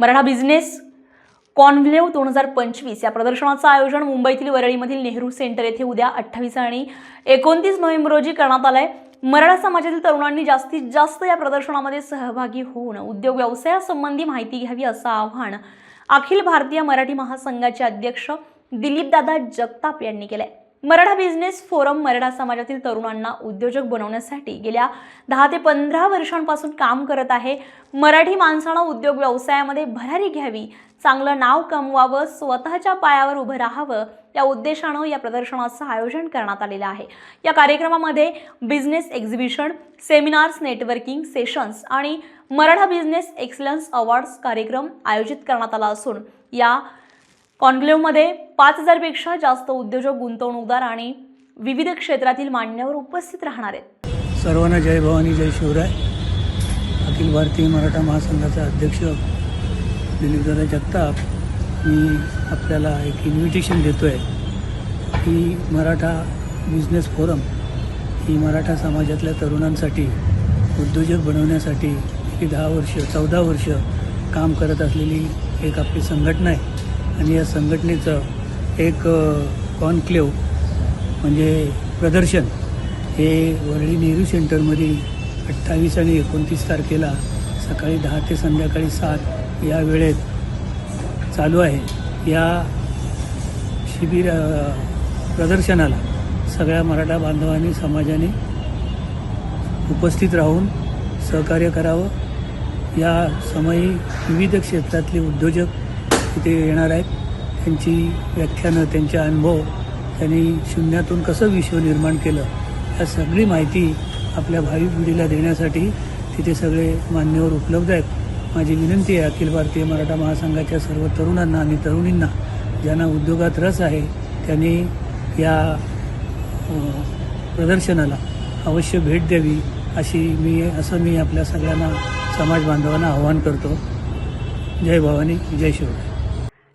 Maratha business कॉन्व्हेव दोन हजार पंचवीस या प्रदर्शनाचं आयोजन मुंबईतील वरळीमधील नेहरू सेंटर येथे उद्या अठ्ठावीस आणि एकोणतीस नोव्हेंबर रोजी करण्यात आलंय. मराठा समाजातील तरुणांनी जास्तीत जास्त या प्रदर्शनामध्ये सहभागी होऊन उद्योग व्यवसायासंबंधी माहिती घ्यावी असं आवाहन अखिल भारतीय मराठी महासंघाचे अध्यक्ष दिलीपदादा जगताप यांनी केलं आहे मराठा बिझनेस फोरम मराठा समाजातील तरुणांना उद्योजक बनवण्यासाठी गेल्या दहा ते पंधरा वर्षांपासून काम करत आहे. मराठी माणसानं उद्योग व्यवसायामध्ये भरारी घ्यावी चांगलं नाव कमवावं स्वतःच्या पायावर उभं राहावं या उद्देशानं या प्रदर्शनाचं आयोजन करण्यात आलेलं आहे. या कार्यक्रमामध्ये business exhibition seminars networking sessions आणि मराठा बिझनेस एक्सलन्स अवॉर्ड्स कार्यक्रम आयोजित करण्यात आला असून या कॉन्क्लेव्हमध्ये पाच हजारपेक्षा जास्त उद्योजक गुंतवणूकदार आणि विविध क्षेत्रातील मान्यवर उपस्थित राहणार आहेत. सर्वांना जय भवानी जय शिवराय. अखिल भारतीय मराठा महासंघाचा अध्यक्ष दिलीपदादा जगताप मी आपल्याला एक इन्व्हिटेशन देतो आहे की मराठा बिझनेस फोरम ही मराठा समाजातल्या तरुणांसाठी उद्योजक बनवण्यासाठी ही दहा वर्ष चौदा वर्ष काम करत असलेली एक आपली संघटना आहे. आणि या संघटनेचं एक कॉन्क्लेव म्हणजे प्रदर्शन हे वरळी नेहरू सेंटरमध्ये अठ्ठावीस आणि एकोणतीस तारखेला सकाळी दहा ते संध्याकाळी सात या वेळेत चालू आहे. या शिबिर प्रदर्शनाला सगळ्या मराठा बांधवांनी समाजाने उपस्थित राहून सहकार्य करावं. या समयी विविध क्षेत्रातले उद्योजक इथे येणार आहेत त्यांची व्याख्यानं त्यांचे अनुभव त्यांनी शून्यातून कसं विश्व निर्माण केलं या सगळी माहिती आपल्या भावी पिढीला देण्यासाठी तिथे सगळे मान्यवर उपलब्ध आहेत. माझी विनंती आहे अखिल भारतीय मराठा महासंघाच्या सर्व तरुणांना आणि तरुणींना ज्यांना उद्योगात रस आहे त्यांनी या प्रदर्शनाला अवश्य भेट द्यावी अशी मी असं मी आपल्या सगळ्यांना समाज बांधवांना आवाहन करतो. जय भवानी जय शिवराय.